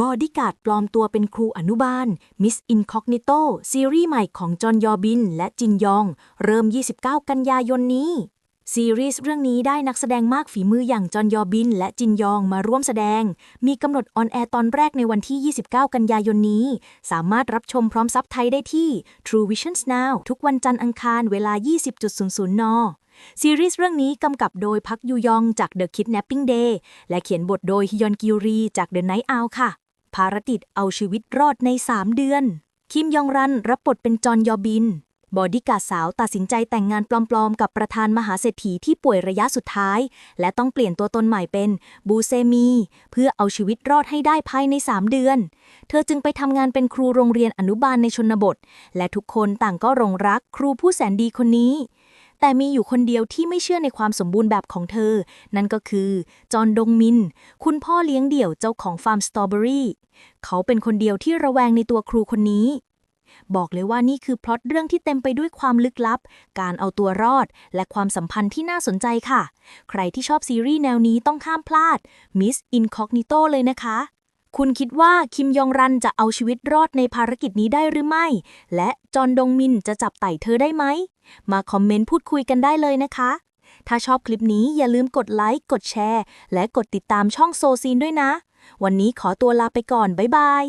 บอดี้การ์ดปลอมตัวเป็นครูอนุบาล Miss Incognito ซีรีส์ใหม่ของจอห์นยอบินและจินยอง เริ่ม 29 กันยายนนี้ ซีรีส์เรื่องนี้ได้นักแสดงมากฝีมืออย่างจอห์นยอบิน และจินยองมาร่วมแสดง มีกำหนดออนแอร์ตอนแรกในวันที่ 29 กันยายนนี้ สามารถรับชมพร้อมซับไทยได้ที่ True Visions Now ทุกวันจันทร์อังคารเวลา 20.00 น ซีรีส์เรื่องนี้กำกับโดยพักยูยองจาก The Kidnapping Day และเขียนบทโดยฮยอนกิวรีจาก The Night Owl ค่ะ ภารกิจเอาชีวิตรอดใน 3 เดือน คิมยองรันรับบทเป็นจอนยอบิน บอดี้การ์ดสาวตัดสินใจแต่งงานปลอมๆ กับประธานมหาเศรษฐีที่ป่วยระยะสุดท้าย และต้องเปลี่ยนตัวตนใหม่เป็นบูเซมี เพื่อเอาชีวิตรอดให้ได้ภายใน 3 เดือน เธอจึงไปทำงานเป็นครูโรงเรียนอนุบาลในชนบท และทุกคนต่างก็หลงรักครูผู้แสนดีคนนี้ แต่มีอยู่คนเดียวที่ไม่เชื่อในความสมบูรณ์แบบของเธอ นั่นก็คือ จอห์นดงมิน คุณพ่อเลี้ยงเดี่ยวเจ้าของฟาร์มสตรอเบอรี่เขาเป็นคนเดียวที่ระแวงในตัวครูคนนี้ บอกเลยว่านี่คือพล็อตเรื่องที่เต็มไปด้วยความลึกลับ การเอาตัวรอด และความสัมพันธ์ที่น่าสนใจค่ะ ใครที่ชอบซีรีส์แนวนี้ต้องห้ามพลาด Miss Incognito เลยนะคะ คุณคิดว่าคิมยองรันจะเอาชีวิตรอดในภารกิจนี้ได้หรือไม่ และจอนดงมินจะจับไต่เธอได้ไหม มาคอมเมนต์พูดคุยกันได้เลยนะคะ ถ้าชอบคลิปนี้อย่าลืมกดไลค์ กดแชร์ และกดติดตามช่องโซซีนด้วยนะ วันนี้ขอตัวลาไปก่อน บ๊ายบาย